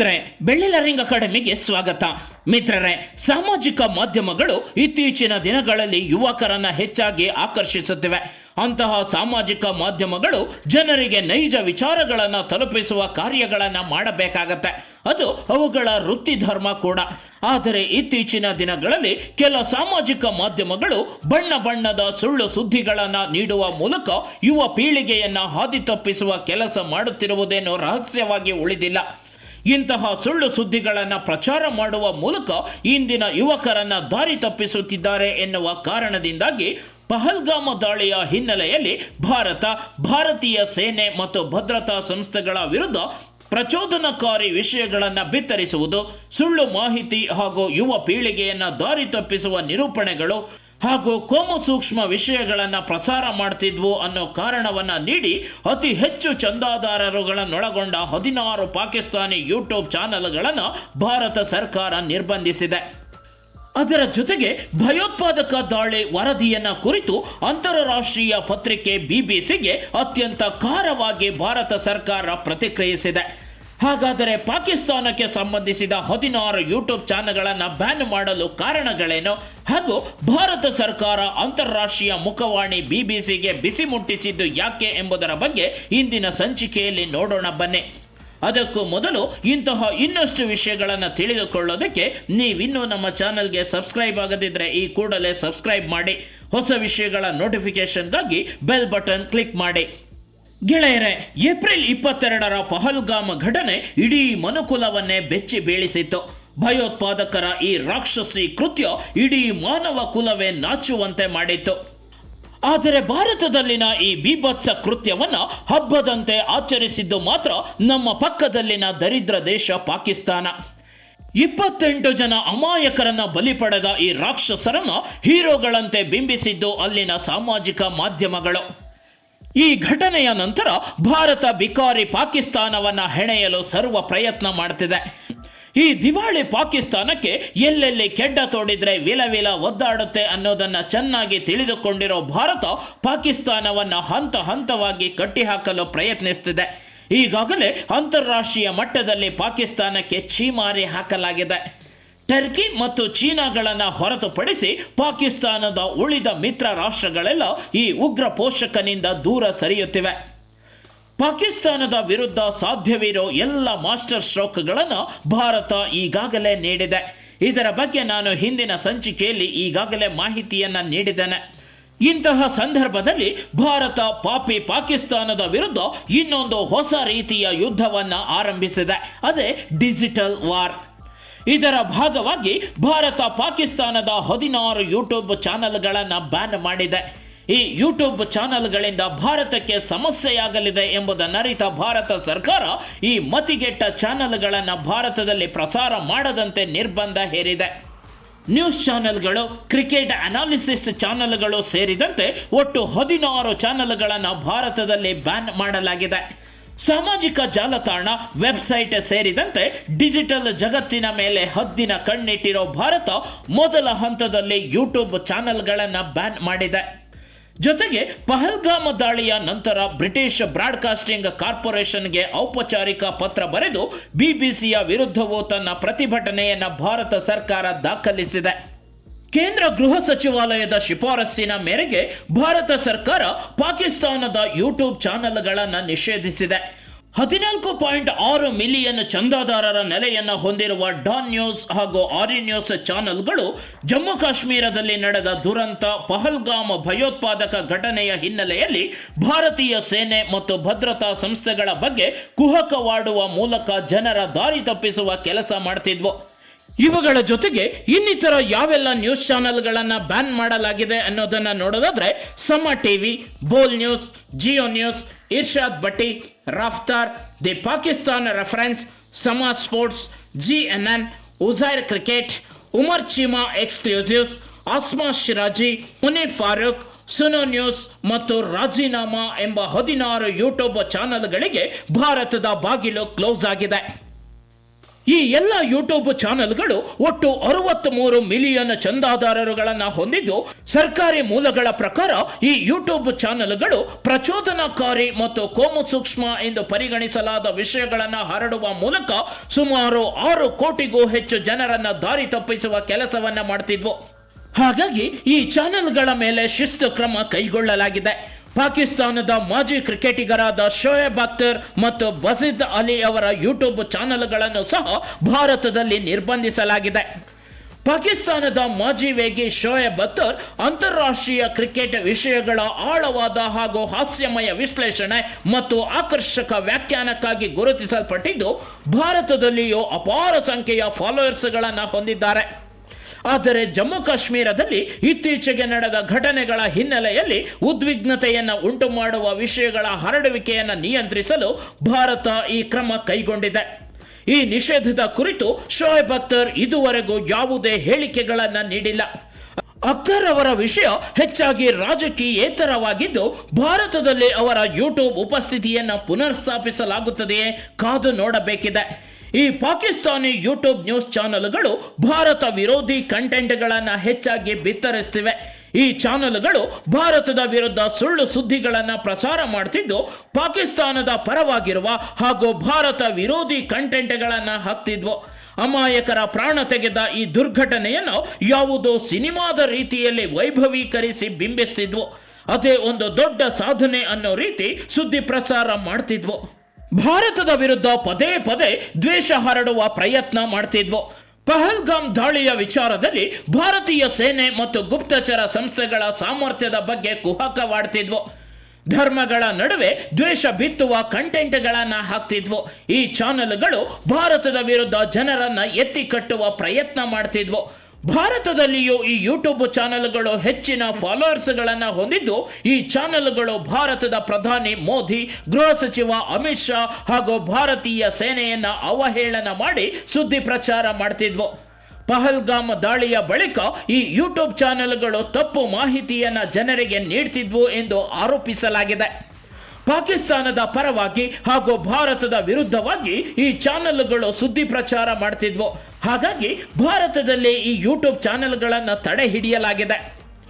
ಸ್ನೇಹಿತರೆ ಬೆಳ್ಳಿಲರಿಂಗ್ ಅಕಾಡೆಮಿಗೆ ಸ್ವಾಗತ. ಮಿತ್ರರೇ, ಸಾಮಾಜಿಕ ಮಾಧ್ಯಮಗಳು ಇತ್ತೀಚಿನ ದಿನಗಳಲ್ಲಿ ಯುವಕರನ್ನ ಹೆಚ್ಚಾಗಿ ಆಕರ್ಷಿಸುತ್ತಿವೆ. ಅಂತಹ ಸಾಮಾಜಿಕ ಮಾಧ್ಯಮಗಳು ಜನರಿಗೆ ನೈಜ ವಿಚಾರಗಳನ್ನ ತಲುಪಿಸುವ ಕಾರ್ಯಗಳನ್ನ ಮಾಡಬೇಕಾಗತ್ತೆ. ಅದು ಅವುಗಳ ವೃತ್ತಿ ಧರ್ಮ ಕೂಡ. ಆದರೆ ಇತ್ತೀಚಿನ ದಿನಗಳಲ್ಲಿ ಕೆಲ ಸಾಮಾಜಿಕ ಮಾಧ್ಯಮಗಳು ಬಣ್ಣ ಬಣ್ಣದ ಸುಳ್ಳು ಸುದ್ದಿಗಳನ್ನ ನೀಡುವ ಮೂಲಕ ಯುವ ಪೀಳಿಗೆಯನ್ನ ಹಾದಿ ತಪ್ಪಿಸುವ ಕೆಲಸ ಮಾಡುತ್ತಿರುವುದೇನೋ ರಹಸ್ಯವಾಗಿ ಉಳಿದಿಲ್ಲ. ಇಂತಹ ಸುಳ್ಳು ಸುದ್ದಿಗಳನ್ನು ಪ್ರಚಾರ ಮಾಡುವ ಮೂಲಕ ಇಂದಿನ ಯುವಕರನ್ನು ದಾರಿ ತಪ್ಪಿಸುತ್ತಿದ್ದಾರೆ ಎನ್ನುವ ಕಾರಣದಿಂದಾಗಿ ಪಹಲ್ಗಾಮ ದಾಳಿಯ ಹಿನ್ನೆಲೆಯಲ್ಲಿ ಭಾರತ, ಭಾರತೀಯ ಸೇನೆ ಮತ್ತು ಭದ್ರತಾ ಸಂಸ್ಥೆಗಳ ವಿರುದ್ಧ ಪ್ರಚೋದನಕಾರಿ ವಿಷಯಗಳನ್ನು ಬಿತ್ತರಿಸುವುದು, ಸುಳ್ಳು ಮಾಹಿತಿ ಹಾಗೂ ಯುವ ಪೀಳಿಗೆಯನ್ನು ದಾರಿ ತಪ್ಪಿಸುವ ನಿರೂಪಣೆಗಳು ಹಾಗೂ ಕೋಮು ಸೂಕ್ಷ್ಮ ವಿಷಯಗಳನ್ನು ಪ್ರಸಾರ ಮಾಡ್ತಿದ್ವು ಅನ್ನೋ ಕಾರಣವನ್ನ ನೀಡಿ ಅತಿ ಹೆಚ್ಚು ಚಂದಾದಾರರುಗಳನ್ನೊಳಗೊಂಡ ಹದಿನಾರು ಪಾಕಿಸ್ತಾನಿ ಯೂಟ್ಯೂಬ್ ಚಾನೆಲ್ಗಳನ್ನು ಭಾರತ ಸರ್ಕಾರ ನಿರ್ಬಂಧಿಸಿದೆ. ಅದರ ಜೊತೆಗೆ ಭಯೋತ್ಪಾದಕ ದಾಳಿ ವರದಿಯನ್ನ ಕುರಿತು ಅಂತಾರಾಷ್ಟ್ರೀಯ ಪತ್ರಿಕೆ ಬಿಬಿಸಿಗೆ ಅತ್ಯಂತ ಖಾರವಾಗಿ ಭಾರತ ಸರ್ಕಾರ ಪ್ರತಿಕ್ರಿಯಿಸಿದೆ. ಹಾಗಾದರೆ ಪಾಕಿಸ್ತಾನಕ್ಕೆ ಸಂಬಂಧಿಸಿದ ಹದಿನಾರು ಯೂಟ್ಯೂಬ್ ಚಾನೆಲ್ಗಳನ್ನು ಬ್ಯಾನ್ ಮಾಡಲು ಕಾರಣಗಳೇನು? ಹಾಗೂ ಭಾರತ ಸರ್ಕಾರ ಅಂತಾರಾಷ್ಟ್ರೀಯ ಮುಖವಾಣಿ ಬಿಬಿಸಿಗೆ ಬಿಸಿ ಮುಟ್ಟಿಸಿದ್ದು ಯಾಕೆ ಎಂಬುದರ ಬಗ್ಗೆ ಇಂದಿನ ಸಂಚಿಕೆಯಲ್ಲಿ ನೋಡೋಣ ಬನ್ನಿ. ಅದಕ್ಕೂ ಮೊದಲು ಇಂತಹ ಇನ್ನಷ್ಟು ವಿಷಯಗಳನ್ನು ತಿಳಿದುಕೊಳ್ಳೋದಕ್ಕೆ ನೀವಿನ್ನೂ ನಮ್ಮ ಚಾನಲ್ಗೆ ಸಬ್ಸ್ಕ್ರೈಬ್ ಆಗದಿದ್ದರೆ ಈ ಕೂಡಲೇ ಸಬ್ಸ್ಕ್ರೈಬ್ ಮಾಡಿ. ಹೊಸ ವಿಷಯಗಳ ನೋಟಿಫಿಕೇಶನ್ಗಾಗಿ ಬೆಲ್ ಬಟನ್ ಕ್ಲಿಕ್ ಮಾಡಿ. ಗೆಳೆಯರೆ, ಏಪ್ರಿಲ್ ಇಪ್ಪತ್ತೆರಡರ ಪಹಲ್ಗಾಮ ಘಟನೆ ಇಡೀ ಮನುಕುಲವನ್ನೇ ಬೆಚ್ಚಿ ಬೀಳಿಸಿತ್ತು. ಭಯೋತ್ಪಾದಕರ ಈ ರಾಕ್ಷಸಿ ಕೃತ್ಯ ಇಡೀ ಮಾನವ ಕುಲವೇ ನಾಚುವಂತೆ ಮಾಡಿತ್ತು. ಆದರೆ ಭಾರತದಲ್ಲಿನ ಈ ಬೀಭತ್ಸ ಕೃತ್ಯವನ್ನ ಹಬ್ಬದಂತೆ ಆಚರಿಸಿದ್ದು ಮಾತ್ರ ನಮ್ಮ ಪಕ್ಕದಲ್ಲಿನ ದರಿದ್ರ ದೇಶ ಪಾಕಿಸ್ತಾನ. ಇಪ್ಪತ್ತೆಂಟು ಜನ ಅಮಾಯಕರನ್ನ ಬಲಿ ಪಡೆದ ಈ ರಾಕ್ಷಸರನ್ನ ಹೀರೋಗಳಂತೆ ಬಿಂಬಿಸಿದ್ದು ಅಲ್ಲಿನ ಸಾಮಾಜಿಕ ಮಾಧ್ಯಮಗಳು. ಈ ಘಟನೆಯ ನಂತರ ಭಾರತ ಬಿಕಾರಿ ಪಾಕಿಸ್ತಾನವನ್ನ ಹೆಣೆಯಲು ಸರ್ವ ಪ್ರಯತ್ನ ಮಾಡ್ತಿದೆ. ಈ ದಿವಾಳಿ ಪಾಕಿಸ್ತಾನಕ್ಕೆ ಎಲ್ಲೆಲ್ಲಿ ಕೆಡ್ಡ ತೋಡಿದ್ರೆ ವಿಲ ವಿಲ ಒದ್ದಾಡುತ್ತೆ ಅನ್ನೋದನ್ನ ಚೆನ್ನಾಗಿ ತಿಳಿದುಕೊಂಡಿರೋ ಭಾರತ ಪಾಕಿಸ್ತಾನವನ್ನ ಹಂತ ಹಂತವಾಗಿ ಕಟ್ಟಿಹಾಕಲು ಪ್ರಯತ್ನಿಸ್ತಿದೆ. ಈಗಾಗಲೇ ಅಂತಾರಾಷ್ಟ್ರೀಯ ಮಟ್ಟದಲ್ಲಿ ಪಾಕಿಸ್ತಾನಕ್ಕೆ ಛೀಮಾರಿ ಹಾಕಲಾಗಿದೆ. ಟರ್ಕಿ ಮತ್ತು ಚೀನಾಗಳನ್ನು ಹೊರತುಪಡಿಸಿ ಪಾಕಿಸ್ತಾನದ ಉಳಿದ ಮಿತ್ರ ರಾಷ್ಟ್ರಗಳೆಲ್ಲ ಈ ಉಗ್ರ ಪೋಷಕನಿಂದ ದೂರ ಸರಿಯುತ್ತಿವೆ. ಪಾಕಿಸ್ತಾನದ ವಿರುದ್ಧ ಸಾಧ್ಯವಿರೋ ಎಲ್ಲ ಮಾಸ್ಟರ್ ಸ್ಟ್ರೋಕ್ಗಳನ್ನು ಭಾರತ ಈಗಾಗಲೇ ನೀಡಿದೆ. ಇದರ ಬಗ್ಗೆ ನಾನು ಹಿಂದಿನ ಸಂಚಿಕೆಯಲ್ಲಿ ಈಗಾಗಲೇ ಮಾಹಿತಿಯನ್ನು ನೀಡಿದ್ದೇನೆ. ಇಂತಹ ಸಂದರ್ಭದಲ್ಲಿ ಭಾರತ ಪಾಪಿ ಪಾಕಿಸ್ತಾನದ ವಿರುದ್ಧ ಇನ್ನೊಂದು ಹೊಸ ರೀತಿಯ ಯುದ್ಧವನ್ನು ಆರಂಭಿಸಿದೆ. ಅದೇ ಡಿಜಿಟಲ್ ವಾರ್. ಇದರ ಭಾಗವಾಗಿ ಭಾರತ ಪಾಕಿಸ್ತಾನದ ಹದಿನಾರು ಯೂಟ್ಯೂಬ್ ಚಾನೆಲ್ಗಳನ್ನು ಬ್ಯಾನ್ ಮಾಡಿದೆ. ಈ ಯೂಟ್ಯೂಬ್ ಚಾನೆಲ್ಗಳಿಂದ ಭಾರತಕ್ಕೆ ಸಮಸ್ಯೆಯಾಗಲಿದೆ ಎಂಬುದನ್ನರಿತ ಭಾರತ ಸರ್ಕಾರ ಈ ಮತಿಗೆಟ್ಟ ಚಾನೆಲ್ಗಳನ್ನು ಭಾರತದಲ್ಲಿ ಪ್ರಸಾರ ಮಾಡದಂತೆ ನಿರ್ಬಂಧ ಹೇರಿದೆ. ನ್ಯೂಸ್ ಚಾನೆಲ್ಗಳು, ಕ್ರಿಕೆಟ್ ಅನಾಲಿಸಿಸ್ ಚಾನೆಲ್ಗಳು ಸೇರಿದಂತೆ ಒಟ್ಟು ಹದಿನಾರು ಚಾನೆಲ್ಗಳನ್ನು ಭಾರತದಲ್ಲಿ ಬ್ಯಾನ್ ಮಾಡಲಾಗಿದೆ. ಸಾಮಾಜಿಕ ಜಾಲತಾಣ, ವೆಬ್ಸೈಟ್ ಸೇರಿದಂತೆ ಡಿಜಿಟಲ್ ಜಗತ್ತಿನ ಮೇಲೆ ಹದ್ದಿನ ಕಣ್ಣಿಟ್ಟಿರೋ ಭಾರತ ಮೊದಲ ಹಂತದಲ್ಲಿ ಯೂಟ್ಯೂಬ್ ಚಾನೆಲ್ಗಳನ್ನು ಬ್ಯಾನ್ ಮಾಡಿದೆ. ಜೊತೆಗೆ ಪಹಲ್ಗಾಮ್ ದಾಳಿಯ ನಂತರ ಬ್ರಿಟಿಷ್ ಬ್ರಾಡ್ಕಾಸ್ಟಿಂಗ್ ಕಾರ್ಪೊರೇಷನ್ಗೆ ಔಪಚಾರಿಕ ಪತ್ರ ಬರೆದು ಬಿಬಿಸಿಯ ವಿರುದ್ಧವೂ ತನ್ನ ಪ್ರತಿಭಟನೆಯನ್ನು ಭಾರತ ಸರ್ಕಾರ ದಾಖಲಿಸಿದೆ. ಕೇಂದ್ರ ಗೃಹ ಸಚಿವಾಲಯದ ಶಿಫಾರಸ್ಸಿನ ಮೇರೆಗೆ ಭಾರತ ಸರ್ಕಾರ ಪಾಕಿಸ್ತಾನದ ಯೂಟ್ಯೂಬ್ ಚಾನೆಲ್ಗಳನ್ನು ನಿಷೇಧಿಸಿದೆ. ಹದಿನಾಲ್ಕು ಪಾಯಿಂಟ್ ಆರು ಮಿಲಿಯನ್ ಚಂದಾದಾರರ ನೆಲೆಯನ್ನು ಹೊಂದಿರುವ ಡಾನ್ ನ್ಯೂಸ್ ಹಾಗೂ ಆರಿ ನ್ಯೂಸ್ ಚಾನೆಲ್ಗಳು ಜಮ್ಮು ಕಾಶ್ಮೀರದಲ್ಲಿ ನಡೆದ ದುರಂತ, ಪಹಲ್ಗಾಮ್ ಭಯೋತ್ಪಾದಕ ಘಟನೆಯ ಹಿನ್ನೆಲೆಯಲ್ಲಿ ಭಾರತೀಯ ಸೇನೆ ಮತ್ತು ಭದ್ರತಾ ಸಂಸ್ಥೆಗಳ ಬಗ್ಗೆ ಕುಹಕವಾಡುವ ಮೂಲಕ ಜನರ ದಾರಿ ತಪ್ಪಿಸುವ ಕೆಲಸ ಮಾಡ್ತಿದ್ವು. ಇವುಗಳ ಜೊತೆಗೆ ಇನ್ನಿತರ ಯಾವೆಲ್ಲ ನ್ಯೂಸ್ ಚಾನೆಲ್ಗಳನ್ನ ಬ್ಯಾನ್ ಮಾಡಲಾಗಿದೆ ಅನ್ನೋದನ್ನ ನೋಡೋದಾದ್ರೆ Samaa TV Bol news Geo news Irshad Bhatti Raftaar, the Pakistan reference Samaa sports G N N Uzair cricket Umar Cheema exclusives Asma Shirazi Muneer Farooq, Suno news ಮತ್ತು ರಾಜೀನಾಮಾ ಎಂಬ ಹದಿನಾರು ಯೂಟ್ಯೂಬ್ ಚಾನೆಲ್ಗಳಿಗೆ ಭಾರತದ ಬಾಗಿಲು close ಆಗಿದೆ. ಈ ಎಲ್ಲ ಯೂಟ್ಯೂಬ್ ಚಾನೆಲ್ಗಳು ಒಟ್ಟು ಅರವತ್ತ್ ಮೂರು ಮಿಲಿಯನ್ ಚಂದಾದಾರರುಗಳನ್ನು ಹೊಂದಿದ್ದು, ಸರ್ಕಾರಿ ಮೂಲಗಳ ಪ್ರಕಾರ ಈ ಯೂಟ್ಯೂಬ್ ಚಾನೆಲ್ಗಳು ಪ್ರಚೋದನಕಾರಿ ಮತ್ತು ಕೋಮು ಸೂಕ್ಷ್ಮ ಎಂದು ಪರಿಗಣಿಸಲಾದ ವಿಷಯಗಳನ್ನು ಹರಡುವ ಮೂಲಕ ಸುಮಾರು ಆರು ಕೋಟಿಗೂ ಹೆಚ್ಚು ಜನರನ್ನ ದಾರಿ ತಪ್ಪಿಸುವ ಕೆಲಸವನ್ನ ಮಾಡ್ತಿದ್ವು. ಹಾಗಾಗಿ ಈ ಚಾನೆಲ್ಗಳ ಮೇಲೆ ಶಿಸ್ತು ಕ್ರಮ ಕೈಗೊಳ್ಳಲಾಗಿದೆ. ಪಾಕಿಸ್ತಾನದ ಮಾಜಿ ಕ್ರಿಕೆಟಿಗರಾದ ಶೋಯಬ್ ಅಖ್ತರ್ ಮತ್ತು ಬಸಿದ್ ಅಲಿ ಅವರ ಯೂಟ್ಯೂಬ್ ಚಾನೆಲ್ಗಳನ್ನು ಸಹ ಭಾರತದಲ್ಲಿ ನಿರ್ಬಂಧಿಸಲಾಗಿದೆ. ಪಾಕಿಸ್ತಾನದ ಮಾಜಿ ವೇಗಿ ಶೋಯಬ್ ಅಖ್ತರ್ ಅಂತಾರಾಷ್ಟ್ರೀಯ ಕ್ರಿಕೆಟ್ ವಿಷಯಗಳ ಆಳವಾದ ಹಾಗೂ ಹಾಸ್ಯಮಯ ವಿಶ್ಲೇಷಣೆ ಮತ್ತು ಆಕರ್ಷಕ ವ್ಯಾಖ್ಯಾನಕ್ಕಾಗಿ ಗುರುತಿಸಲ್ಪಟ್ಟಿದ್ದು, ಭಾರತದಲ್ಲಿಯೂ ಅಪಾರ ಸಂಖ್ಯೆಯ ಫಾಲೋವರ್ಸ್ಗಳನ್ನು ಹೊಂದಿದ್ದಾರೆ. ಆದರೆ ಜಮ್ಮು ಕಾಶ್ಮೀರದಲ್ಲಿ ಇತ್ತೀಚೆಗೆ ನಡೆದ ಘಟನೆಗಳ ಹಿನ್ನೆಲೆಯಲ್ಲಿ ಉದ್ವಿಗ್ನತೆಯನ್ನು ಉಂಟು ಮಾಡುವ ವಿಷಯಗಳ ಹರಡುವಿಕೆಯನ್ನು ನಿಯಂತ್ರಿಸಲು ಭಾರತ ಈ ಕ್ರಮ ಕೈಗೊಂಡಿದೆ. ಈ ನಿಷೇಧದ ಕುರಿತು ಶೋಯಬ್ ಅಖ್ತರ್ ಇದುವರೆಗೂ ಯಾವುದೇ ಹೇಳಿಕೆಗಳನ್ನು ನೀಡಿಲ್ಲ. ಅಖ್ತರ್ ಅವರ ವಿಷಯ ಹೆಚ್ಚಾಗಿ ರಾಜಕೀಯೇತರವಾಗಿದ್ದು, ಭಾರತದಲ್ಲಿ ಅವರ ಯೂಟ್ಯೂಬ್ ಉಪಸ್ಥಿತಿಯನ್ನು ಪುನರ್ಸ್ಥಾಪಿಸಲಾಗುತ್ತದೆಯೇ ಕಾದು ನೋಡಬೇಕಿದೆ. ಈ ಪಾಕಿಸ್ತಾನಿ ಯೂಟ್ಯೂಬ್ ನ್ಯೂಸ್ ಚಾನೆಲ್ಗಳು ಭಾರತ ವಿರೋಧಿ ಕಂಟೆಂಟ್ಗಳನ್ನು ಹೆಚ್ಚಾಗಿ ಬಿತ್ತರಿಸ್ತಿವೆ. ಈ ಚಾನೆಲ್ಗಳು ಭಾರತದ ವಿರುದ್ಧ ಸುಳ್ಳು ಸುದ್ದಿಗಳನ್ನು ಪ್ರಸಾರ ಮಾಡ್ತಿದ್ದು ಪಾಕಿಸ್ತಾನದ ಪರವಾಗಿರುವ ಹಾಗೂ ಭಾರತ ವಿರೋಧಿ ಕಂಟೆಂಟ್ಗಳನ್ನು ಹಾಕ್ತಿದ್ವು. ಅಮಾಯಕರ ಪ್ರಾಣ ತೆಗೆದ ಈ ದುರ್ಘಟನೆಯನ್ನು ಯಾವುದೋ ಸಿನಿಮಾದ ರೀತಿಯಲ್ಲಿ ವೈಭವೀಕರಿಸಿ ಬಿಂಬಿಸ್ತಿದ್ವು. ಅದೇ ಒಂದು ದೊಡ್ಡ ಸಾಧನೆ ಅನ್ನೋ ರೀತಿ ಸುದ್ದಿ ಪ್ರಸಾರ ಮಾಡ್ತಿದ್ವು. ಭಾರತದ ವಿರುದ್ಧ ಪದೇ ಪದೇ ದ್ವೇಷ ಹರಡುವ ಪ್ರಯತ್ನ ಮಾಡ್ತಿದ್ವು. ಪಹಲ್ಗಾಮ್ ದಾಳಿಯ ವಿಚಾರದಲ್ಲಿ ಭಾರತೀಯ ಸೇನೆ ಮತ್ತು ಗುಪ್ತಚರ ಸಂಸ್ಥೆಗಳ ಸಾಮರ್ಥ್ಯದ ಬಗ್ಗೆ ಕುಹಕವಾಡ್ತಿದ್ವು ಧರ್ಮಗಳ ನಡುವೆ ದ್ವೇಷ ಬಿತ್ತುವ ಕಂಟೆಂಟ್ಗಳನ್ನ ಹಾಕ್ತಿದ್ವು. ಈ ಚಾನೆಲ್ಗಳು ಭಾರತದ ವಿರುದ್ಧ ಜನರನ್ನ ಎತ್ತಿ ಕಟ್ಟುವ ಪ್ರಯತ್ನ ಮಾಡ್ತಿದ್ವು. ಭಾರತದಲ್ಲಿಯೂ ಈ ಯೂಟ್ಯೂಬ್ ಚಾನೆಲ್ಗಳು ಹೆಚ್ಚಿನ ಫಾಲೋವರ್ಸ್ಗಳನ್ನು ಹೊಂದಿದ್ದು, ಈ ಚಾನೆಲ್ಗಳು ಭಾರತದ ಪ್ರಧಾನಿ ಮೋದಿ, ಗೃಹ ಸಚಿವ ಅಮಿತ್ ಶಾ ಹಾಗೂ ಭಾರತೀಯ ಸೇನೆಯನ್ನ ಅವಹೇಳನ ಮಾಡಿ ಸುದ್ದಿ ಪ್ರಚಾರ ಮಾಡ್ತಿದ್ವು. ಪಹಲ್ಗಾಮ್ ದಾಳಿಯ ಬಳಿಕ ಈ ಯೂಟ್ಯೂಬ್ ಚಾನೆಲ್ಗಳು ತಪ್ಪು ಮಾಹಿತಿಯನ್ನ ಜನರಿಗೆ ನೀಡ್ತಿದ್ವು ಎಂದು ಆರೋಪಿಸಲಾಗಿದೆ. ಪಾಕಿಸ್ತಾನದ ಪರವಾಗಿ ಹಾಗೂ ಭಾರತದ ವಿರುದ್ಧವಾಗಿ ಈ ಚಾನೆಲ್ಗಳು ಸುದ್ದಿ ಪ್ರಚಾರ ಮಾಡ್ತಿದ್ವು. ಹಾಗಾಗಿ ಭಾರತದಲ್ಲಿ ಈ ಯೂಟ್ಯೂಬ್ ಚಾನೆಲ್ಗಳನ್ನು ತಡೆ ಹಿಡಿಯಲಾಗಿದೆ.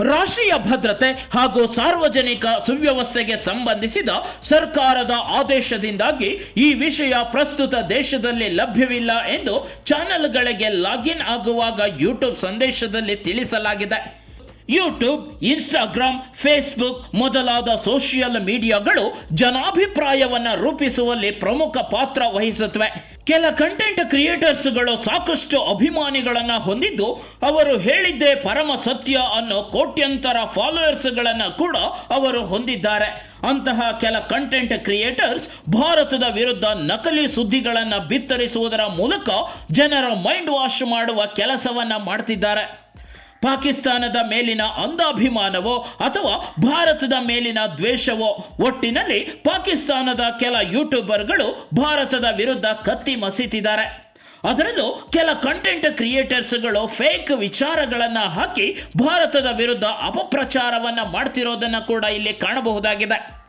ರಾಷ್ಟ್ರೀಯ ಭದ್ರತೆ ಹಾಗೂ ಸಾರ್ವಜನಿಕ ಸುವ್ಯವಸ್ಥೆಗೆ ಸಂಬಂಧಿಸಿದ ಸರ್ಕಾರದ ಆದೇಶದಿಂದಾಗಿ ಈ ವಿಷಯ ಪ್ರಸ್ತುತ ದೇಶದಲ್ಲಿ ಲಭ್ಯವಿಲ್ಲ ಎಂದು ಚಾನೆಲ್ಗಳಿಗೆ ಲಾಗಿನ್ ಆಗುವಾಗ ಯೂಟ್ಯೂಬ್ ಸಂದೇಶದಲ್ಲಿ ತಿಳಿಸಲಾಗಿದೆ. ಯೂಟ್ಯೂಬ್, ಇನ್ಸ್ಟಾಗ್ರಾಮ್, ಫೇಸ್ಬುಕ್ ಮೊದಲಾದ ಸೋಷಿಯಲ್ ಮೀಡಿಯಾಗಳು ಜನಾಭಿಪ್ರಾಯವನ್ನು ರೂಪಿಸುವಲ್ಲಿ ಪ್ರಮುಖ ಪಾತ್ರ ವಹಿಸುತ್ತವೆ. ಕೆಲ ಕಂಟೆಂಟ್ ಕ್ರಿಯೇಟರ್ಸ್ಗಳು ಸಾಕಷ್ಟು ಅಭಿಮಾನಿಗಳನ್ನ ಹೊಂದಿದ್ದು, ಅವರು ಹೇಳಿದ್ದೇ ಪರಮ ಸತ್ಯ ಅನ್ನೋ ಕೋಟ್ಯಂತರ ಫಾಲೋಯರ್ಸ್ಗಳನ್ನು ಕೂಡ ಅವರು ಹೊಂದಿದ್ದಾರೆ. ಅಂತಹ ಕೆಲ ಕಂಟೆಂಟ್ ಕ್ರಿಯೇಟರ್ಸ್ ಭಾರತದ ವಿರುದ್ಧ ನಕಲಿ ಸುದ್ದಿಗಳನ್ನು ಬಿತ್ತರಿಸುವುದರ ಮೂಲಕ ಜನರ ಮೈಂಡ್ ವಾಶ್ ಮಾಡುವ ಕೆಲಸವನ್ನ ಮಾಡ್ತಿದ್ದಾರೆ. ಪಾಕಿಸ್ತಾನದ ಮೇಲಿನ ಅಂಧಾಭಿಮಾನವೋ ಅಥವಾ ಭಾರತದ ಮೇಲಿನ ದ್ವೇಷವೋ ಒಟ್ಟಿನಲ್ಲಿ ಪಾಕಿಸ್ತಾನದ ಕೆಲ ಯೂಟ್ಯೂಬರ್ಗಳು ಭಾರತದ ವಿರುದ್ಧ ಕತ್ತಿ ಮಸೀತಿದ್ದಾರೆ. ಅದರಲ್ಲೂ ಕೆಲ ಕಂಟೆಂಟ್ ಕ್ರಿಯೇಟರ್ಸ್ಗಳು ಫೇಕ್ ವಿಚಾರಗಳನ್ನು ಹಾಕಿ ಭಾರತದ ವಿರುದ್ಧ ಅಪಪ್ರಚಾರವನ್ನ ಮಾಡ್ತಿರೋದನ್ನು ಕೂಡ ಇಲ್ಲಿ ಕಾಣಬಹುದಾಗಿದೆ.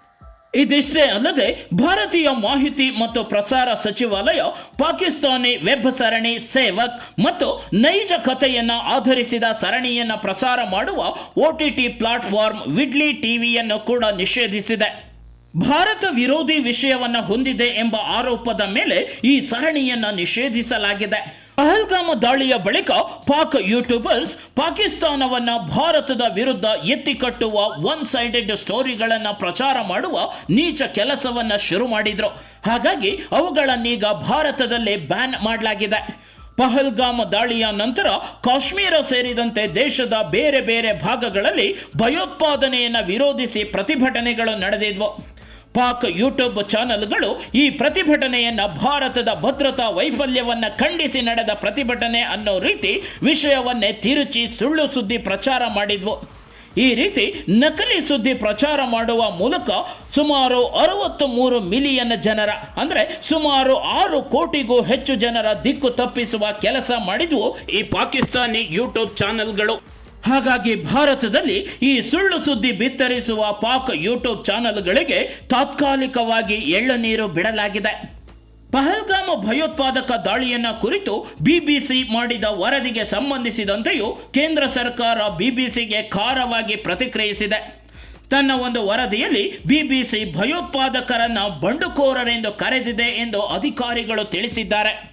ಇದಿಷ್ಟೇ ಅಲ್ಲದೆ ಭಾರತೀಯ ಮಾಹಿತಿ ಮತ್ತು ಪ್ರಸಾರ ಸಚಿವಾಲಯ, ಪಾಕಿಸ್ತಾನಿ ವೆಬ್ ಸರಣಿ ಸೇವಕ್ ಮತ್ತು ನೈಜ ಕಥೆಯನ್ನು ಆಧರಿಸಿದ ಸರಣಿಯನ್ನು ಪ್ರಸಾರ ಮಾಡುವ ಒಟಿಟಿ ಪ್ಲಾಟ್ಫಾರ್ಮ್ ವಿಡ್ಲಿ ಟಿವಿಯನ್ನು ಕೂಡ ನಿಷೇಧಿಸಿದೆ. ಭಾರತ ವಿರೋಧಿ ವಿಷಯವನ್ನ ಹೊಂದಿದೆ ಎಂಬ ಆರೋಪದ ಮೇಲೆ ಈ ಸರಣಿಯನ್ನು ನಿಷೇಧಿಸಲಾಗಿದೆ. ಪಹಲ್ಗಾಮ ದಾಳಿಯ ಬಳಿಕ ಪಾಕ್ ಯೂಟ್ಯೂಬರ್ಸ್ ಪಾಕಿಸ್ತಾನವನ್ನ ಭಾರತದ ವಿರುದ್ಧ ಎತ್ತಿಕಟ್ಟುವ ಒನ್ ಸೈಡೆಡ್ ಸ್ಟೋರಿಗಳನ್ನು ಪ್ರಚಾರ ಮಾಡುವ ನೀಚ ಕೆಲಸವನ್ನ ಶುರು ಮಾಡಿದ್ರು. ಹಾಗಾಗಿ ಅವುಗಳನ್ನೀಗ ಭಾರತದಲ್ಲಿ ಬ್ಯಾನ್ ಮಾಡಲಾಗಿದೆ. ಪಹಲ್ಗಾಮ್ ದಾಳಿಯ ನಂತರ ಕಾಶ್ಮೀರ ಸೇರಿದಂತೆ ದೇಶದ ಬೇರೆ ಬೇರೆ ಭಾಗಗಳಲ್ಲಿ ಭಯೋತ್ಪಾದನೆಯನ್ನು ವಿರೋಧಿಸಿ ಪ್ರತಿಭಟನೆಗಳು ನಡೆದಿದ್ವು. ಪಾಕ್ ಯೂಟ್ಯೂಬ್ ಚಾನೆಲ್ಗಳು ಈ ಪ್ರತಿಭಟನೆಯನ್ನು ಭಾರತದ ಭದ್ರತಾ ವೈಫಲ್ಯವನ್ನ ಖಂಡಿಸಿ ನಡೆದ ಪ್ರತಿಭಟನೆ ಅನ್ನೋ ರೀತಿ ವಿಷಯವನ್ನೇ ತಿರುಚಿ ಸುಳ್ಳು ಸುದ್ದಿ ಪ್ರಚಾರ ಮಾಡಿದ್ವು. ಈ ರೀತಿ ನಕಲಿ ಸುದ್ದಿ ಪ್ರಚಾರ ಮಾಡುವ ಮೂಲಕ ಸುಮಾರು ಅರವತ್ತು ಮೂರು ಮಿಲಿಯನ್ ಜನರ, ಅಂದರೆ ಸುಮಾರು ಆರು ಕೋಟಿಗೂ ಹೆಚ್ಚು ಜನರ ದಿಕ್ಕು ತಪ್ಪಿಸುವ ಕೆಲಸ ಮಾಡಿದ್ವು ಈ ಪಾಕಿಸ್ತಾನಿ ಯೂಟ್ಯೂಬ್ ಚಾನೆಲ್ಗಳು. ಹಾಗಾಗಿ ಭಾರತದಲ್ಲಿ ಈ ಸುಳ್ಳು ಸುದ್ದಿ ಬಿತ್ತರಿಸುವ ಪಾಕ್ ಯೂಟ್ಯೂಬ್ ಚಾನೆಲ್ಗಳಿಗೆ ತಾತ್ಕಾಲಿಕವಾಗಿ ಎಳ್ಳುನೀರು ಬಿಡಲಾಗಿದೆ. ಪಹಲ್ಗಾಮ ಭಯೋತ್ಪಾದಕ ದಾಳಿಯನ್ನ ಕುರಿತು ಬಿಬಿಸಿ ಮಾಡಿದ ವರದಿಗೆ ಸಂಬಂಧಿಸಿದಂತೆಯೂ ಕೇಂದ್ರ ಸರ್ಕಾರ ಬಿಬಿಸಿಗೆ ಖಾರವಾಗಿ ಪ್ರತಿಕ್ರಿಯಿಸಿದೆ. ತನ್ನ ಒಂದು ವರದಿಯಲ್ಲಿ ಬಿಬಿಸಿ ಭಯೋತ್ಪಾದಕರನ್ನ ಬಂಡುಕೋರರೆಂದು ಕರೆದಿದೆ ಎಂದು ಅಧಿಕಾರಿಗಳು ತಿಳಿಸಿದ್ದಾರೆ.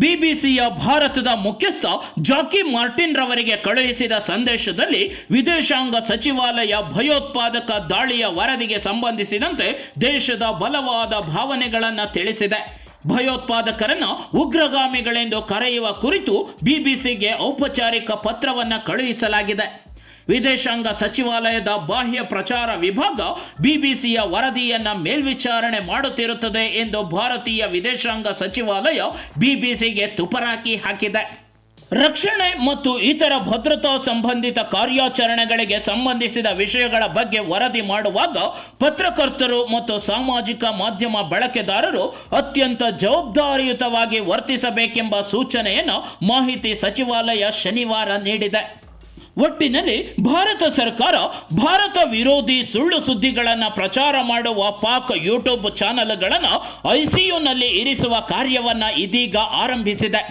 ಬಿಬಿಸಿಯ ಭಾರತದ ಮುಖ್ಯಸ್ಥ ಜಾಕಿ ಮಾರ್ಟಿನ್ ರವರಿಗೆ ಕಳುಹಿಸಿದ ಸಂದೇಶದಲ್ಲಿ ವಿದೇಶಾಂಗ ಸಚಿವಾಲಯ ಭಯೋತ್ಪಾದಕ ದಾಳಿಯ ವರದಿಗೆ ಸಂಬಂಧಿಸಿದಂತೆ ದೇಶದ ಬಲವಾದ ಭಾವನೆಗಳನ್ನು ತಿಳಿಸಿದೆ. ಭಯೋತ್ಪಾದಕರನ್ನು ಉಗ್ರಗಾಮಿಗಳೆಂದು ಕರೆಯುವ ಕುರಿತು ಬಿಬಿಸಿಗೆ ಔಪಚಾರಿಕ ಪತ್ರವನ್ನು ಕಳುಹಿಸಲಾಗಿದೆ. ವಿದೇಶಾಂಗ ಸಚಿವಾಲಯದ ಬಾಹ್ಯ ಪ್ರಚಾರ ವಿಭಾಗ ಬಿಬಿಸಿಯ ವರದಿಯನ್ನ ಮೇಲ್ವಿಚಾರಣೆ ಮಾಡುತ್ತಿರುತ್ತದೆ ಎಂದು ಭಾರತೀಯ ವಿದೇಶಾಂಗ ಸಚಿವಾಲಯ ಬಿಬಿಸಿಗೆ ತುಪರಾಕಿ ಹಾಕಿದೆ. ರಕ್ಷಣೆ ಮತ್ತು ಇತರ ಭದ್ರತಾ ಸಂಬಂಧಿತ ಕಾರ್ಯಾಚರಣೆಗಳಿಗೆ ಸಂಬಂಧಿಸಿದ ವಿಷಯಗಳ ಬಗ್ಗೆ ವರದಿ ಮಾಡುವಾಗ ಪತ್ರಕರ್ತರು ಮತ್ತು ಸಾಮಾಜಿಕ ಮಾಧ್ಯಮ ಬಳಕೆದಾರರು ಅತ್ಯಂತ ಜವಾಬ್ದಾರಿಯುತವಾಗಿ ವರ್ತಿಸಬೇಕೆಂಬ ಸೂಚನೆಯನ್ನು ಮಾಹಿತಿ ಸಚಿವಾಲಯ ಶನಿವಾರ ನೀಡಿದೆ. ಒಟ್ಟಿನಲ್ಲಿ ಭಾರತ ಸರ್ಕಾರ ಭಾರತ ವಿರೋಧಿ ಸುಳ್ಳು ಸುದ್ದಿಗಳನ್ನು ಪ್ರಚಾರ ಮಾಡುವ ಪಾಕ್ ಯೂಟ್ಯೂಬ್ ಚಾನೆಲ್ಗಳನ್ನು ಐಸಿಯುನಲ್ಲಿ ಇರಿಸುವ ಕಾರ್ಯವನ್ನ ಇದೀಗ ಆರಂಭಿಸಿದೆ.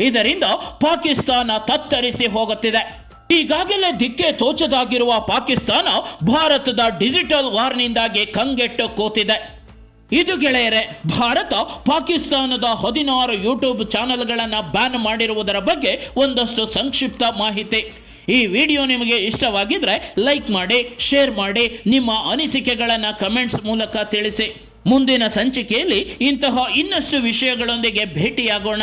ಇದರಿಂದ ಪಾಕಿಸ್ತಾನ ತತ್ತರಿಸಿ ಹೋಗುತ್ತಿದೆ. ಈಗಾಗಲೇ ದಿಕ್ಕೆ ತೋಚದಾಗಿರುವ ಪಾಕಿಸ್ತಾನ ಭಾರತದ ಡಿಜಿಟಲ್ ವಾರ್ನಿಂದಾಗಿ ಕಂಗೆಟ್ಟು ಕೂತಿದೆ. ಇದು ಗೆಳೆಯರೆ, ಭಾರತ ಪಾಕಿಸ್ತಾನದ ಹದಿನಾರು ಯೂಟ್ಯೂಬ್ ಚಾನೆಲ್ಗಳನ್ನು ಬ್ಯಾನ್ ಮಾಡಿರುವುದರ ಬಗ್ಗೆ ಒಂದಷ್ಟು ಸಂಕ್ಷಿಪ್ತ ಮಾಹಿತಿ. ಈ ವಿಡಿಯೋ ನಿಮಗೆ ಇಷ್ಟವಾಗಿದ್ರೆ ಲೈಕ್ ಮಾಡಿ ಶೇರ್ ಮಾಡಿ, ನಿಮ್ಮ ಅನಿಸಿಕೆಗಳನ್ನು ಕಮೆಂಟ್ಸ್ ಮೂಲಕ ತಿಳಿಸಿ. ಮುಂದಿನ ಸಂಚಿಕೆಯಲ್ಲಿ ಇಂತಹ ಇನ್ನಷ್ಟು ವಿಷಯಗಳೊಂದಿಗೆ ಭೇಟಿಯಾಗೋಣ.